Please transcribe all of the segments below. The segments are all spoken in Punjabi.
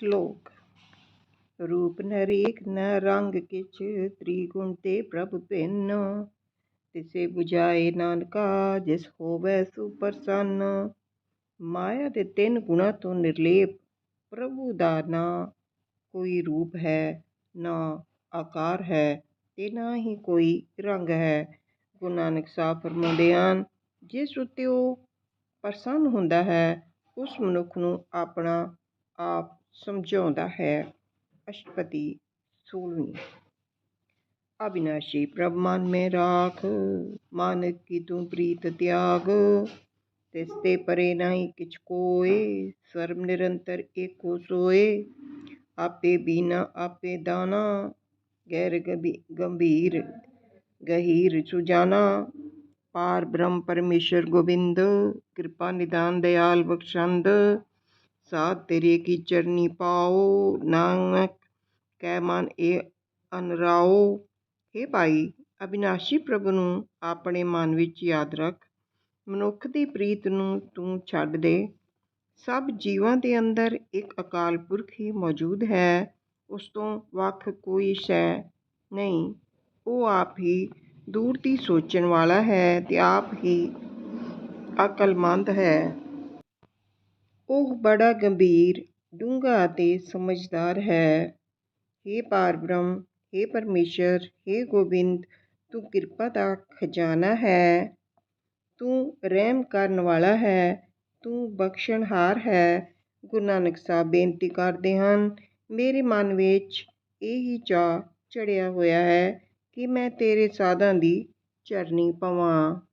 ਸ਼ਲੋਕ। ਰੂਪ ਨਰੇਕ ਨ ਰੰਗ ਕਿਛ ਤ੍ਰਿਗੁਣ ਤੇ ਪ੍ਰਭ ਭਿੰਨ। ਤਿਸੇ 부ਝਾਏ ਨਾਨਕਾ ਜਿਸ ਹੋਵੈ ਸੁਪਰਸੰਨ। ਮਾਇਆ ਦੇ ਤਿੰਨ ਗੁਣਾਂ ਤੋਂ ਨਿਰਲੇਪ ਪ੍ਰਭੂ ਦਾ ਨਾ ਕੋਈ ਰੂਪ ਹੈ, ਨਾ ਆਕਾਰ ਹੈ ਤੇ ਨਾ ਹੀ ਕੋਈ ਰੰਗ ਹੈ। ਗੁਰੂ ਨਾਨਕ ਸਾਹਿਬ ਫਰਮਾਉਂਦੇ ਹਨ, ਜਿਸ ਉੱਤੇ ਉਹ ਪ੍ਰਸੰਨ ਹੁੰਦਾ ਹੈ, ਉਸ ਮਨੁੱਖ ਨੂੰ ਆਪਣਾ ਆਪ ਸਮਝਾਉਂਦਾ ਹੈ ਅਸ਼ਟਪਦੀ ਸੋਲਵੀਂ ਅਬਿਨਾਸ਼ੀ ਪ੍ਰਭ ਮਨ ਮੇ ਰਾਖ ਮਾਨਕ ਕੀ ਤੂੰ ਪ੍ਰੀਤ ਤਿਆਗ ਤਿਸ ਤੇ ਪਰੇ ਨਹੀਂ ਕਿਛ ਕੋਏ ਸਰਬ ਨਿਰੰਤਰ ਏਕੋ ਸੋਏ ਆਪੇ ਬੀਨਾ ਆਪੇ ਦਾਨਾ ਗੈਰ ਗੰਭੀਰ ਗਹੀਰ ਸੁਜਾਨਾ ਪਾਰ ਬ੍ਰਹਮ ਪਰਮੇਸ਼ਰ ਗੋਬਿੰਦ ਕਿਰਪਾ ਨਿਦਾਨ ਦਇਆਲ ਬਖਸ਼ੰਦ ਸਾਧ ਤੇਰੇ ਕੀ ਚਰਨੀ ਪਾਓ, ਨਾਨਕ ਕੈ ਮਨ ਇਹ ਅਨਰਾਓ। ਹੇ ਭਾਈ, ਅਬਿਨਾਸ਼ੀ ਪ੍ਰਭੂ ਨੂੰ ਆਪਣੇ ਮਨ ਵਿੱਚ ਯਾਦ ਰੱਖ। ਮਨੁੱਖ ਦੀ ਪ੍ਰੀਤ ਨੂੰ ਤੂੰ ਛੱਡ ਦੇ। ਸਭ ਜੀਵਾਂ ਦੇ ਅੰਦਰ ਇੱਕ ਅਕਾਲ ਪੁਰਖ ਹੀ ਮੌਜੂਦ ਹੈ। ਉਸ ਤੋਂ ਵੱਖ ਕੋਈ ਸ਼ੈ ਨਹੀਂ। ਉਹ ਆਪ ਹੀ ਦੂਰ ਦੀ ਸੋਚਣ ਵਾਲਾ ਹੈ ਤੇ ਆਪ ਹੀ ਅਕਲਮੰਦ ਹੈ। ਉਹ ਬੜਾ ਗੰਭੀਰ, ਡੂੰਘਾ ਅਤੇ ਸਮਝਦਾਰ ਹੈ। ਹੇ ਪਾਰਬ੍ਰਹਮ, ਹੇ ਪਰਮੇਸ਼ਰ, ਹੇ ਗੋਬਿੰਦ, ਤੂੰ ਕਿਰਪਾ ਦਾ ਖਜ਼ਾਨਾ ਹੈ। ਤੂੰ ਰਹਿਮ ਕਰਨ ਵਾਲਾ ਹੈ, ਤੂੰ ਬਖਸ਼ਣਹਾਰ ਹੈ। ਗੁਰੂ ਨਾਨਕ ਸਾਹਿਬ ਬੇਨਤੀ ਕਰਦੇ ਹਨ, ਮੇਰੇ ਮਨ ਵਿੱਚ ਇਹ ਹੀ ਚਾਅ ਚੜਿਆ ਹੋਇਆ ਹੈ ਕਿ ਮੈਂ ਤੇਰੇ ਸਾਧਾਂ ਦੀ ਚਰਨੀ ਪਵਾਂ।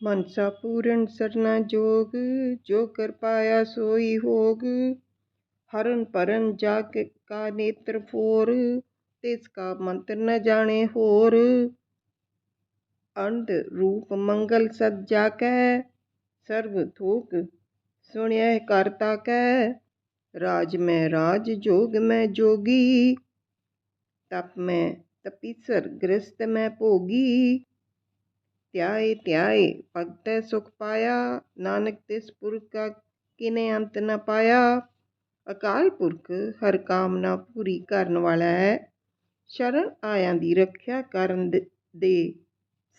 ਮਨਸਾ ਪੂਰਨ ਸਰਨਾ ਜੋਗ ਜੋ ਕਰ ਪਾਇਆ ਸੋਈ ਹੋਗ ਹਰਨ ਪਰਨ ਜਾਗ ਕਾ ਨੇਤਰ ਫੋਰ ਤਿਸ ਕਾ ਮੰਤਰ ਨ ਜਾਣੇ ਹੋਰ ਅੰਧ ਰੂਪ ਮੰਗਲ ਸਦ ਜਾ ਕੈ ਸਰਬ ਥੋਕ ਸੁਣਿਆ ਕਰਤਾ ਕੈ ਰਾਜ ਮੈਂ ਰਾਜ ਜੋਗ ਮੈਂ ਜੋਗੀ ਤਪ ਮੈਂ ਤਪੀਸਰ ਗ੍ਰਸਤ ਮੈਂ ਭੋਗੀ ਧਿਆਏ ਧਿਆਏ ਭਗਤੈ ਸੁਖ ਪਾਇਆ, ਨਾਨਕ ਤਿਸ ਪੁਰਖ ਕਾ ਕਿਨੇ ਅੰਤ ਨ ਪਾਇਆ। ਅਕਾਲ ਪੁਰਖ, ਹਰ ਕਾਮਨਾ ਪੂਰੀ ਕਰਨ ਵਾਲਾ ਹੈ। ਸ਼ਰਨ ਆਇਆਂ ਦੀ ਰੱਖਿਆ ਕਰਨ ਦੇ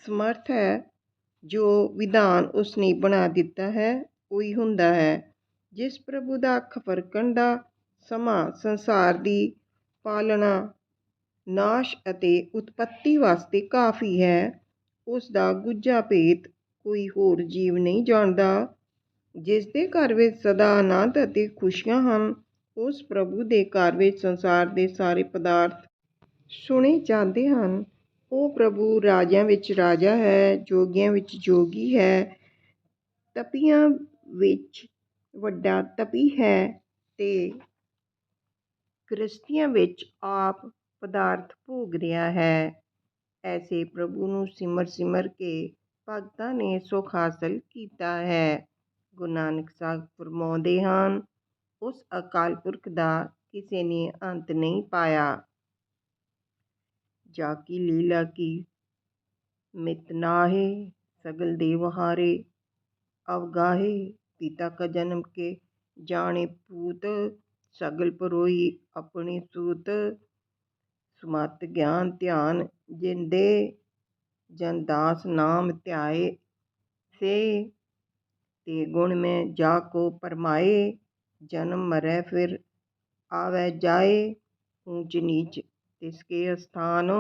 ਸਮਰਥ ਹੈ। ਜੋ ਵਿਧਾਨ ਉਸਨੇ ਬਣਾ ਦਿੱਤਾ ਹੈ, ਉਹੀ ਹੁੰਦਾ ਹੈ। ਜਿਸ ਪ੍ਰਭੂ ਦਾ ਅੱਖ ਫਰਕਣ ਦਾ ਸਮਾਂ ਸੰਸਾਰ ਦੀ ਪਾਲਣਾ, ਨਾਸ਼ ਅਤੇ ਉਤਪਤੀ ਵਾਸਤੇ ਕਾਫੀ ਹੈ। ਉਸ ਦਾ ਗੁੱਜਾ ਭੇਤ ਕੋਈ ਹੋਰ ਜੀਵ ਨਹੀਂ ਜਾਣਦਾ। ਜਿਸ ਦੇ ਘਰ ਵਿੱਚ ਸਦਾ ਆਨੰਦ ਅਤੇ ਖੁਸ਼ੀਆਂ ਹਨ, ਉਸ ਪ੍ਰਭੂ ਦੇ ਘਰ ਵਿੱਚ ਸੰਸਾਰ ਦੇ ਸਾਰੇ ਪਦਾਰਥ ਸੁਣੇ ਜਾਂਦੇ ਹਨ। ਉਹ ਪ੍ਰਭੂ ਰਾਜਿਆਂ ਵਿੱਚ ਰਾਜਾ ਹੈ, ਜੋਗੀਆਂ ਵਿੱਚ ਜੋਗੀ ਹੈ, ਤਪੀਆਂ ਵਿੱਚ ਵੱਡਾ ਤਪੀ ਹੈ ਤੇ ਗ੍ਰਸਤੀਆਂ ਵਿੱਚ ਆਪ ਪਦਾਰਥ ਭੋਗ ਰਿਹਾ ਹੈ। ਐਸੇ ਪ੍ਰਭੂ ਨੂੰ ਸਿਮਰ ਸਿਮਰ ਕੇ ਭਗਤਾਂ ਨੇ ਸੁਖ ਹਾਸਲ ਕੀਤਾ ਹੈ ਗੁਰੂ ਨਾਨਕ ਸਾਹਿਬ ਫਰਮਾਉਂਦੇ ਹਨ ਉਸ ਅਕਾਲ ਪੁਰਖ ਦਾ ਕਿਸੇ ਨੇ ਅੰਤ ਨਹੀਂ ਪਾਇਆ ਜਾ ਕੀ ਲੀਲਾ ਕੀ ਮਿਤ ਨਾਹੇ ਸਗਲ ਦੇਵ ਹਾਰੇ ਅਵਗਾਹੇ ਪਿਤਾ ਕਾ ਜਨਮ ਕੇ ਜਾਣੇ ਪੂਤ ਸਗਲ ਪਰੋਈ ਆਪਣੇ ਸੂਤ ਸੁਮਤ ਗਿਆਨ ਧਿਆਨ ਜਿੰਦੇ ਜਨ ਦਾਸ ਨਾਮ ਧਿਆਏ, ਸੇ ਤੇ ਗੁਣ ਮੈਂ ਜਾ ਕੋ ਪਰਮਾਏ, ਜਨਮ ਮਰੈ ਫਿਰ ਆਵੈ ਜਾਏ, ਊਚ ਨੀਚ ਤਿਸਕੇ ਅਸਥਾਨ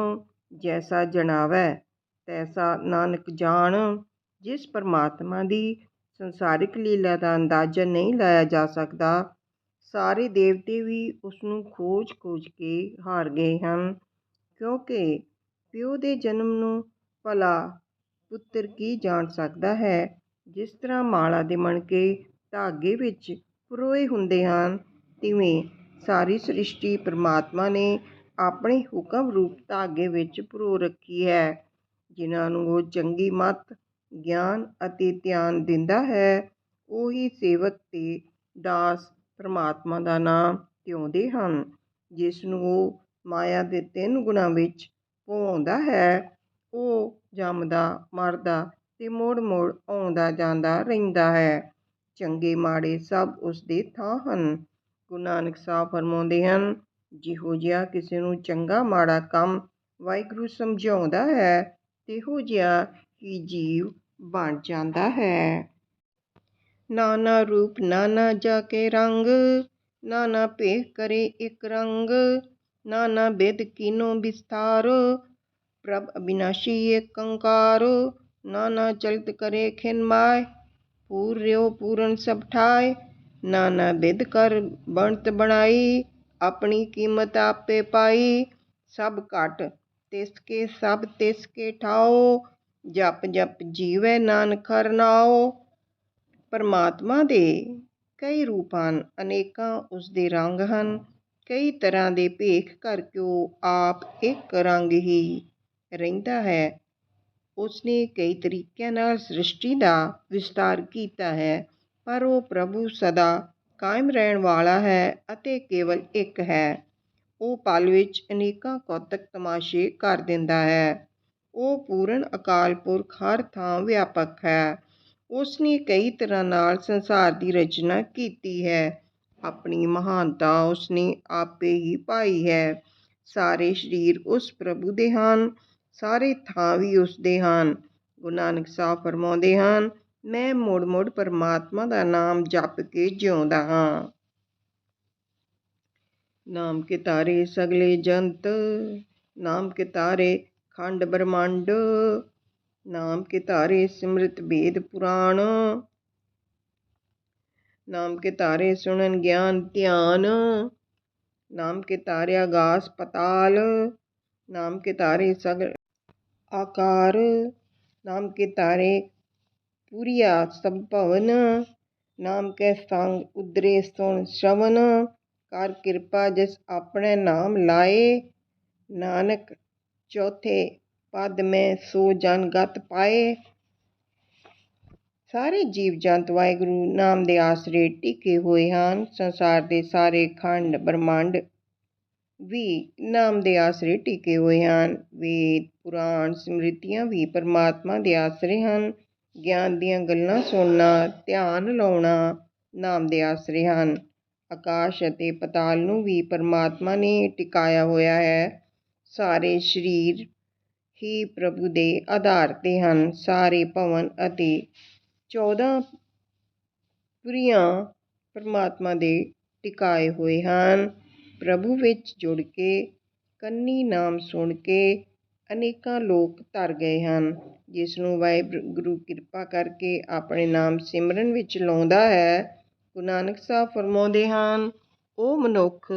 ਜੈਸਾ ਜਣਾਵੈ ਤੈਸਾ ਨਾਨਕ ਜਾਣ, ਜਿਸ ਪਰਮਾਤਮਾ ਦੀ ਸੰਸਾਰਿਕ ਲੀਲਾ ਦਾ ਅੰਦਾਜ਼ਾ ਨਹੀਂ ਲਾਇਆ ਜਾ ਸਕਦਾ ਸਾਰੇ ਦੇਵਤੇ ਵੀ ਉਸ ਨੂੰ ਖੋਜ ਖੋਜ ਕੇ ਹਾਰ ਗਏ ਹਨ, ਕਿਉਂਕਿ ਪਿਓ ਦੇ ਜਨਮ ਨੂੰ ਭਲਾ ਪੁੱਤਰ ਕੀ ਜਾਣ ਸਕਦਾ ਹੈ? ਜਿਸ ਤਰ੍ਹਾਂ ਮਾਲਾ ਦੇ ਮਣਕੇ ਧਾਗੇ ਵਿੱਚ ਪਰੋਏ ਹੁੰਦੇ ਹਨ, ਤਿਵੇਂ ਸਾਰੀ ਸ੍ਰਿਸ਼ਟੀ ਪਰਮਾਤਮਾ ਨੇ ਆਪਣੇ ਹੁਕਮ ਰੂਪ ਧਾਗੇ ਵਿੱਚ ਪਰੋ ਰੱਖੀ ਹੈ, ਜਿਨ੍ਹਾਂ ਨੂੰ ਉਹ ਚੰਗੀ ਮਤ, ਗਿਆਨ ਅਤੇ ਧਿਆਨ ਦਿੰਦਾ ਹੈ। ਉਹੀ ਸੇਵਕ ਤੇ ਦਾਸ ਪਰਮਾਤਮਾ ਦਾ ਨਾਮ ਧਿਆਉਂਦੇ ਹਨ, ਜਿਸ ਨੂੰ ਉਹ ਮਾਇਆ ਦੇ ਤਿੰਨ ਗੁਣਾਂ ਵਿੱਚ ਭਵਾਉਂਦਾ ਹੈ, ਉਹ ਜੰਮਦਾ, ਮਰਦਾ ਤੇ ਮੋੜ ਮੋੜ ਆਉਂਦਾ ਜਾਂਦਾ ਰਹਿੰਦਾ ਹੈ। ਚੰਗੇ ਮਾੜੇ ਸਭ ਉਸ ਦੇ ਥਾਂ ਹਨ। ਗੁਰੂ ਨਾਨਕ ਸਾਹਿਬ ਫਰਮਾਉਂਦੇ ਹਨ, ਜਿਹੋ ਜਿਹਾ ਕਿਸੇ ਨੂੰ ਚੰਗਾ ਮਾੜਾ ਕੰਮ ਵਾਹਿਗੁਰੂ ਸਮਝਾਉਂਦਾ ਹੈ, ਤਿਹੋ ਜਿਹਾ ਹੀ ਜੀਵ ਬਣ ਜਾਂਦਾ ਹੈ। ਨਾਨਾ ਰੂਪ ਨਾਨਾ ਜਾ ਕੇ ਰੰਗ ਨਾਨਾ ਭੇਖ ਕਰੇ ਇੱਕ ਰੰਗ ਨਾਨਾ ਬਿਦ ਕੀਨੋ ਵਿਸਥਾਰ ਪ੍ਰਭ ਅਬਿਨਾਸ਼ੀ ਏਕ ਓੰਕਾਰ ਨਾਨਾ ਚਲਿਤ ਕਰੇ ਖਿਨ ਮਾਇ ਪੂਰ ਰਿਓ ਪੂਰਨ ਸਭ ਠਾਇ ਨਾਨਾ ਬਿਦ ਕਰ ਬਣਤ ਬਣਾਈ ਆਪਣੀ ਕੀਮਤ ਆਪੇ ਪਾਈ ਸਭ ਘਟ ਤਿਸ ਕੇ ਸਭ ਤਿਸ ਕੇ ਠਾਓ ਜਪ ਜਪ ਜੀਵੈ ਨਾਨਕ ਹਰਿ ਨਾਉ ਪਰਮਾਤਮਾ ਦੇ ਕਈ ਰੂਪ ਹਨ ਅਨੇਕਾਂ ਉਸਦੇ ਰੰਗ ਹਨ। ਕਈ ਤਰ੍ਹਾਂ ਦੇ ਭੇਖ ਕਰਕੇ ਉਹ ਆਪ ਇੱਕ ਰੰਗ ਹੀ ਰਹਿੰਦਾ ਹੈ। ਉਸਨੇ ਕਈ ਤਰੀਕਿਆਂ ਨਾਲ ਸ੍ਰਿਸ਼ਟੀ ਦਾ ਵਿਸਤਾਰ ਕੀਤਾ ਹੈ, ਪਰ ਉਹ ਪ੍ਰਭੂ ਸਦਾ ਕਾਇਮ ਰਹਿਣ ਵਾਲਾ ਹੈ ਅਤੇ ਕੇਵਲ ਇੱਕ ਹੈ। ਉਹ ਪਲ ਵਿੱਚ ਅਨੇਕਾਂ ਕੌਤਕ ਤਮਾਸ਼ੇ ਕਰ ਦਿੰਦਾ ਹੈ। ਉਹ ਪੂਰਨ ਅਕਾਲ ਪੁਰਖ ਹਰ ਥਾਂ ਵਿਆਪਕ ਹੈ। ਉਸਨੇ ਕਈ ਤਰ੍ਹਾਂ ਨਾਲ ਸੰਸਾਰ ਦੀ ਰਚਨਾ ਕੀਤੀ ਹੈ। ਆਪਣੀ ਮਹਾਨਤਾ ਉਸਨੇ ਆਪੇ ਹੀ ਪਾਈ ਹੈ। ਸਾਰੇ ਸਰੀਰ ਉਸ ਪ੍ਰਭੂ ਦੇ ਹਨ, ਸਾਰੇ ਥਾਂ ਵੀ ਉਸ ਦੇ ਹਨ। ਗੁਰੂ ਨਾਨਕ ਸਾਹਿਬ ਫਰਮਾਉਂਦੇ ਹਨ, ਮੈਂ ਮੁੜ ਮੁੜ ਪਰਮਾਤਮਾ ਦਾ ਨਾਮ ਜਪ ਕੇ ਜਿਉਂਦਾ ਹਾਂ। ਨਾਮ ਕੇ ਤਾਰੇ ਸਗਲੇ ਜੰਤ, ਨਾਮ ਕੇ ਤਾਰੇ ਖੰਡ ਬ੍ਰਹਮੰਡ ਨਾਮ ਕੇ ਤਾਰੇ ਸਿਮਰਤ ਵੇਦ ਪੁਰਾਣ। ਨਾਮ ਕੇ ਤਾਰੇ ਸੁਣਨ ਗਿਆਨ ਧਿਆਨ। ਨਾਮ ਕੇ ਤਾਰੇ ਆਗਾਸ ਪਤਾਲ। ਨਾਮ ਕੇ ਤਾਰੇ ਸਗਲ ਆਕਾਰ। ਨਾਮ ਕੇ ਤਾਰੇ ਪੁਰੀਆ ਸਭ ਭਵਨ। ਨਾਮ ਕੈ ਸੰਗ ਉਦਰੇ ਸੁਣ ਸ਼ਵਨ। ਕਰ ਕਿਰਪਾ ਜਿਸ ਆਪਣੇ ਨਾਮ ਲਾਏ। ਨਾਨਕ ਚੌਥੇ ਪਦ ਮੈਂ ਸੋ ਜਨ ਗਤ ਪਾਏ। ਸਾਰੇ ਜੀਵ ਜੰਤ ਵਾਹਿਗੁਰੂ ਨਾਮ ਦੇ ਆਸਰੇ ਟਿਕੇ ਹੋਏ ਹਨ। ਸੰਸਾਰ ਦੇ ਸਾਰੇ ਖੰਡ ਬ੍ਰਹਮੰਡ ਵੀ ਨਾਮ ਦੇ ਆਸਰੇ ਟਿਕੇ ਹੋਏ ਹਨ। ਵੇਦ, ਪੁਰਾਣ ਸਮ੍ਰਿਤੀਆਂ ਵੀ ਪਰਮਾਤਮਾ ਦੇ ਆਸਰੇ ਹਨ। ਗਿਆਨ ਦੀਆਂ ਗੱਲਾਂ ਸੁਣਨਾ, ਧਿਆਨ ਲਾਉਣਾ ਨਾਮ ਦੇ ਆਸਰੇ ਹਨ। ਆਕਾਸ਼ ਅਤੇ ਪਤਾਲ ਨੂੰ ਵੀ ਪਰਮਾਤਮਾ ਨੇ ਟਿਕਾਇਆ ਹੋਇਆ ਹੈ। ਸਾਰੇ ਸਰੀਰ ਹੀ ਪ੍ਰਭੂ ਦੇ ਆਧਾਰ ਤੇ ਹਨ। ਸਾਰੇ ਭਵਨ ਅਤੇ 14 ਪੁਰੀਆਂ ਪਰਮਾਤਮਾ ਦੇ ਟਿਕਾਏ ਹੋਏ ਹਨ। ਪ੍ਰਭੂ ਵਿੱਚ ਜੁੜ ਕੇ, ਕੰਨੀ ਨਾਮ ਸੁਣ ਕੇ ਅਨੇਕਾਂ ਲੋਕ ਧਰ ਗਏ ਹਨ। ਜਿਸ ਨੂੰ ਵਾਹਿਗੁਰੂ ਕਿਰਪਾ ਕਰਕੇ ਆਪਣੇ ਨਾਮ ਸਿਮਰਨ ਵਿੱਚ ਲਾਉਂਦਾ ਹੈ, ਗੁਰੂ ਨਾਨਕ ਸਾਹਿਬ ਫਰਮਾਉਂਦੇ ਹਨ ਉਹ ਮਨੁੱਖ,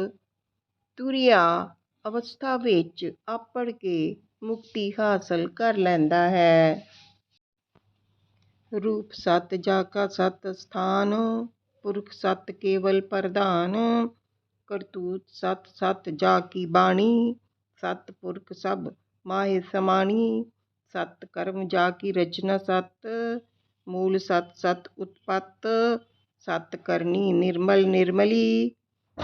ਤੁਰਿਆ ਅਵਸਥਾ ਵਿੱਚ ਆਪੜ ਕੇ ਮੁਕਤੀ ਹਾਸਲ ਕਰ ਲੈਂਦਾ ਹੈ। ਰੂਪ ਸਤ ਜਾ ਕਾ ਸਤ ਸਥਾਨ, ਪੁਰਖ ਸਤ ਕੇਵਲ ਪ੍ਰਧਾਨ, ਕਰਤੂਤ ਸਤ ਸਤ ਜਾ ਕੀ ਬਾਣੀ, ਸਤ ਪੁਰਖ ਸਭ ਮਾਹਿ ਸਮਾਣੀ, ਸਤ ਕਰਮ ਜਾ ਕੀ ਰਚਨਾ ਸਤ, ਮੂਲ ਸਤ ਸਤ ਉਤਪਤ, ਸਤ ਕਰਨੀ ਨਿਰਮਲ ਨਿਰਮਲੀ,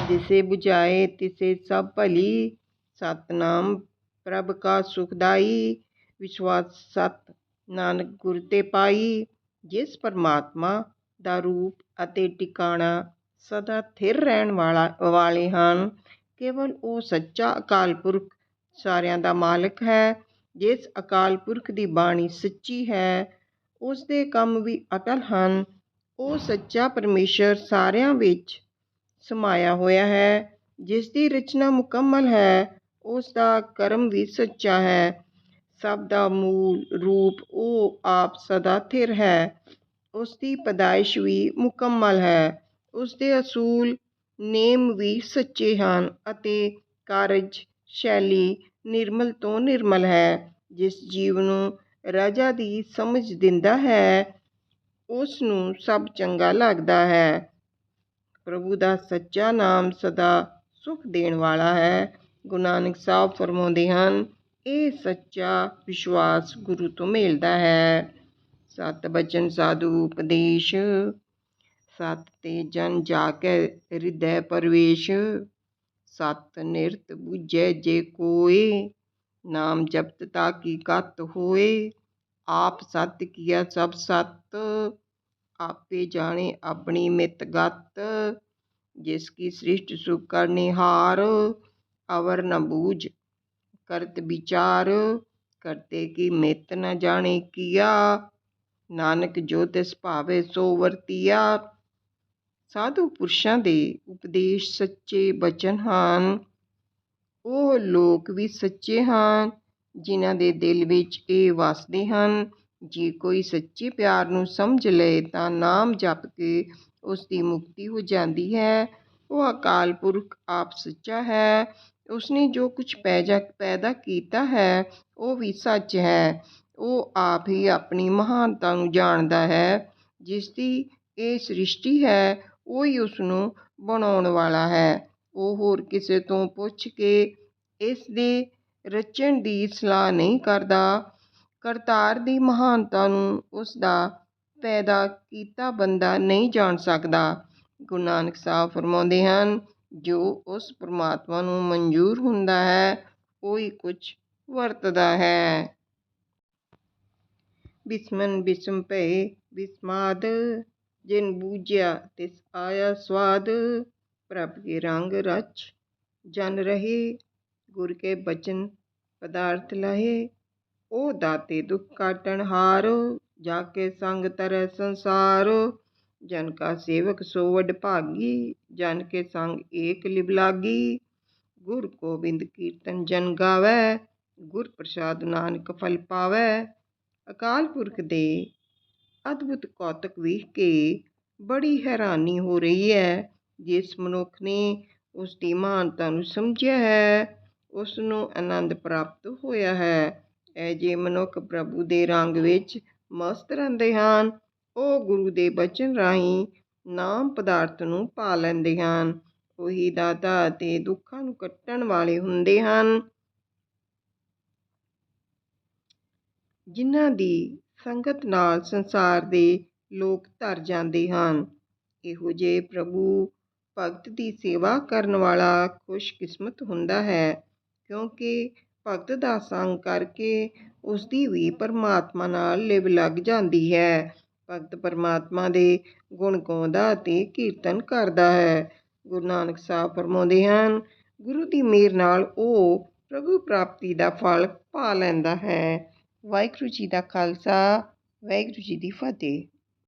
ਜਿਸੇ 부ਝਾਏ ਤਿਸੇ ਸਭ ਭਲੀ, ਸਤਨਾਮ ਪ੍ਰਭ ਕਾ ਸੁਖਦਾਈ ਵਿਸ਼ਵਾਸ ਸਤ ਨਾਨਕ ਗੁਰ ਤੇ ਪਾਈ, ਜਿਸ ਪਰਮਾਤਮਾ ਦਾ ਰੂਪ ਅਤੇ ਟਿਕਾਣਾ ਸਦਾ ਥਿਰ ਰਹਿਣ ਵਾਲਾ, ਵਾਲੇ ਹਨ। ਕੇਵਲ ਉਹ ਸੱਚਾ ਅਕਾਲ ਪੁਰਖ ਸਾਰਿਆਂ ਦਾ ਮਾਲਕ ਹੈ, ਜਿਸ ਅਕਾਲ ਪੁਰਖ ਦੀ ਬਾਣੀ ਸੱਚੀ ਹੈ, ਉਸ ਦੇ ਕੰਮ ਵੀ ਅਟਲ ਹਨ। ਉਹ ਸੱਚਾ ਪਰਮੇਸ਼ਰ ਸਾਰਿਆਂ ਵਿੱਚ ਸਮਾਇਆ ਹੋਇਆ ਹੈ, ਜਿਸ ਦੀ ਰਚਨਾ ਮੁਕੰਮਲ ਹੈ ਉਸ ਦਾ ਕਰਮ ਵੀ ਸੱਚਾ ਹੈ। ਸਭ ਦਾ ਮੂਲ ਰੂਪ ਉਹ ਆਪ ਸਦਾ ਥਿਰ ਹੈ। ਉਸ ਦੀ ਪਦਾਇਸ਼ ਵੀ ਮੁਕੰਮਲ ਹੈ। ਉਸ ਦੇ ਅਸੂਲ ਨੇਮ ਵੀ ਸੱਚੇ ਹਨ ਅਤੇ ਕਾਰਜ ਸ਼ੈਲੀ ਨਿਰਮਲ ਤੋਂ ਨਿਰਮਲ ਹੈ। ਜਿਸ ਜੀਵ ਨੂੰ ਰਾਜਾ ਦੀ ਸਮਝ ਦਿੰਦਾ ਹੈ ਉਸ ਨੂੰ ਸਭ ਚੰਗਾ ਲੱਗਦਾ ਹੈ। ਪ੍ਰਭੂ ਦਾ ਸੱਚਾ ਨਾਮ ਸਦਾ ਸੁਖ ਦੇਣ ਵਾਲਾ ਹੈ। ਗੁਰੂ ਨਾਨਕ ਸਾਹਿਬ ਫਰਮਾਉਂਦੇ ਹਨ, ਇਹ ਸੱਚਾ ਵਿਸ਼ਵਾਸ ਗੁਰੂ ਤੋਂ ਮਿਲਦਾ ਹੈ। ਸਤ ਬਚਨ ਸਾਧੂ ਉਪਦੇਸ਼, ਸਤ ਤੇ ਜਨ ਜਾ ਕੇ ਹਿਰਦੈ ਪਰਵੇਸ਼, ਸਤ ਨਿਰਤ ਬੁਝੈ ਜੇ ਕੋਏ, ਨਾਮ ਜਪਤ ਤਾ ਕੀ ਕਤ ਹੋਏ, ਆਪ ਸਤ ਕੀਆ ਸਭ ਸਤ, ਆਪੇ ਜਾਣੇ ਆਪਣੀ ਮਿਤ ਗਤ, ਜਿਸ ਕੀ ਸ੍ਰਿਸ਼ਟ ਸੁਖ ਕਰਨਿਹਾਰ ਅਵਰ ਨ ਬੂਝ। ਕਰਤ ਵਿਚਾਰ, ਕਰਤੇ ਕੀ ਮਿਤ ਨ ਜਾਣੇ ਕੀਆ। ਨਾਨਕ ਜੋ ਤਿਸ ਭਾਵੇ ਸੋ ਵਰਤੀਆ। ਸਾਧੂ ਪੁਰਸ਼ਾਂ ਦੇ ਉਪਦੇਸ਼ ਸੱਚੇ ਬਚਨ ਹਨ। ਉਹ ਲੋਕ ਵੀ ਸੱਚੇ ਹਨ, ਜਿਨ੍ਹਾਂ ਦੇ ਦਿਲ ਵਿੱਚ ਇਹ ਵਸਦੇ ਹਨ। ਜੇ ਕੋਈ ਸੱਚੇ ਪਿਆਰ ਨੂੰ ਸਮਝ ਲਏ, ਤਾਂ ਨਾਮ ਜਪ ਕੇ ਉਸ ਦੀ ਮੁਕਤੀ ਹੋ ਜਾਂਦੀ ਹੈ। ਉਹ ਅਕਾਲ ਪੁਰਖ ਆਪ ਸੱਚਾ ਹੈ। ਉਸਨੇ ਜੋ ਕੁਝ ਪੈਜਾ, ਪੈਦਾ ਕੀਤਾ ਹੈ, ਉਹ ਵੀ ਸੱਚ ਹੈ। ਉਹ ਆਪ ਹੀ ਆਪਣੀ ਮਹਾਨਤਾ ਨੂੰ ਜਾਣਦਾ ਹੈ, ਜਿਸ ਦੀ ਇਹ ਸ੍ਰਿਸ਼ਟੀ ਹੈ, ਉਹ ਹੀ ਉਸ ਨੂੰ ਬਣਾਉਣ ਵਾਲਾ ਹੈ। ਉਹ ਹੋਰ ਕਿਸੇ ਤੋਂ ਪੁੱਛ ਕੇ ਇਸ ਦੇ ਰਚਣ ਦੀ ਸਲਾਹ ਨਹੀਂ ਕਰਦਾ। ਕਰਤਾਰ ਦੀ ਮਹਾਨਤਾ ਨੂੰ ਉਸ ਦਾ ਪੈਦਾ ਕੀਤਾ ਬੰਦਾ ਨਹੀਂ ਜਾਣ ਸਕਦਾ। ਗੁਰੂ ਨਾਨਕ ਸਾਹਿਬ ਫਰਮਾਉਂਦੇ ਹਨ ਜੋ ਉਸ ਪਰਮਾਤਮਾ ਨੂੰ ਮਨਜ਼ੂਰ ਹੁੰਦਾ ਹੈ, ਉਹੀ ਹੀ ਕੁਝ ਵਰਤਦਾ ਹੈ। ਬਿਸਮਨ ਬਿਸਮ ਭਏ ਬਿਸਮਾਦ, ਜਿਨ ਬੂਝਿਆ ਤਿਸ ਆਇਆ ਸਵਾਦ। ਪ੍ਰਭ ਕੇ ਰੰਗ ਰਚ ਜਨ ਰਹੇ, ਗੁਰ ਕੇ ਬਚਨ ਪਦਾਰਥ ਲਹੇ। ਉਹ ਦਾਤੇ ਦੁੱਖ ਕਾਟਣ ਹਾਰ, ਜਾ ਕੇ ਸੰਗ ਤਰੈ ਸੰਸਾਰ। ਜਨ ਕਾ ਸੇਵਕ ਸੋ ਵਡ ਭਾਗੀ, ਜਨ ਕੇ ਸੰਗ ਏਕ ਲਿਵ ਲਾਗੀ। ਗੁਰ ਗੋਬਿੰਦ ਕੀਰਤਨ ਜਨ ਗਾਵੈ, ਗੁਰ ਪ੍ਰਸਾਦ ਨਾਨਕ ਫਲ ਪਾਵੈ। ਅਕਾਲ ਪੁਰਖ ਦੇ ਅਦਭੁਤ ਕੌਤਕ ਵੇਖ ਕੇ ਬੜੀ ਹੈਰਾਨੀ ਹੋ ਰਹੀ ਹੈ। ਜਿਸ ਮਨੁੱਖ ਨੇ ਉਸ ਦੀ ਮਹਾਨਤਾ ਨੂੰ ਸਮਝਿਆ ਹੈ ਉਸ ਨੂੰ ਆਨੰਦ ਪ੍ਰਾਪਤ ਹੋਇਆ ਹੈ। ਇਹ ਜੇ ਮਨੁੱਖ ਪ੍ਰਭੂ ਦੇ ਰੰਗ ਵਿੱਚ ਮਸਤ ਰਹਿੰਦੇ ਹਨ ਉਹ ਗੁਰੂ ਦੇ ਬਚਨ ਰਾਹੀਂ ਨਾਮ ਪਦਾਰਥ ਨੂੰ ਪਾ ਲੈਂਦੇ ਹਨ। ਉਹੀ ਦਾਤਾ ਅਤੇ ਦੁੱਖਾਂ ਨੂੰ ਕੱਟਣ ਵਾਲੇ ਹੁੰਦੇ ਹਨ। ਜਿਨ੍ਹਾਂ ਦੀ ਸੰਗਤ ਨਾਲ ਸੰਸਾਰ ਦੇ ਲੋਕ ਧਰ ਜਾਂਦੇ ਹਨ। ਇਹੋ ਜਿਹੇ ਪ੍ਰਭੂ ਭਗਤ ਦੀ ਸੇਵਾ ਕਰਨ ਵਾਲਾ ਖੁਸ਼ਕਿਸਮਤ ਹੁੰਦਾ ਹੈ, ਕਿਉਂਕਿ ਭਗਤ ਦਾ ਸੰਗ ਕਰਕੇ ਉਸ ਦੀ ਵੀ ਪਰਮਾਤਮਾ ਨਾਲ ਲਿਵ ਲੱਗ ਜਾਂਦੀ ਹੈ। ਭਗਤ ਪਰਮਾਤਮਾ ਦੇ ਗੁਣ ਗਾਉਂਦਾ ਅਤੇ ਕੀਰਤਨ ਕਰਦਾ ਹੈ। ਗੁਰੂ ਨਾਨਕ ਸਾਹਿਬ ਫਰਮਾਉਂਦੇ ਹਨ, ਗੁਰੂ ਦੀ ਮਿਹਰ ਨਾਲ ਉਹ ਪ੍ਰਭੂ ਪ੍ਰਾਪਤੀ ਦਾ ਫਲ ਪਾ ਲੈਂਦਾ ਹੈ। ਵਾਹਿਗੁਰੂ ਜੀ ਦਾ ਖਾਲਸਾ, ਵਾਹਿਗੁਰੂ ਜੀ ਦੀ ਫਤਿਹ।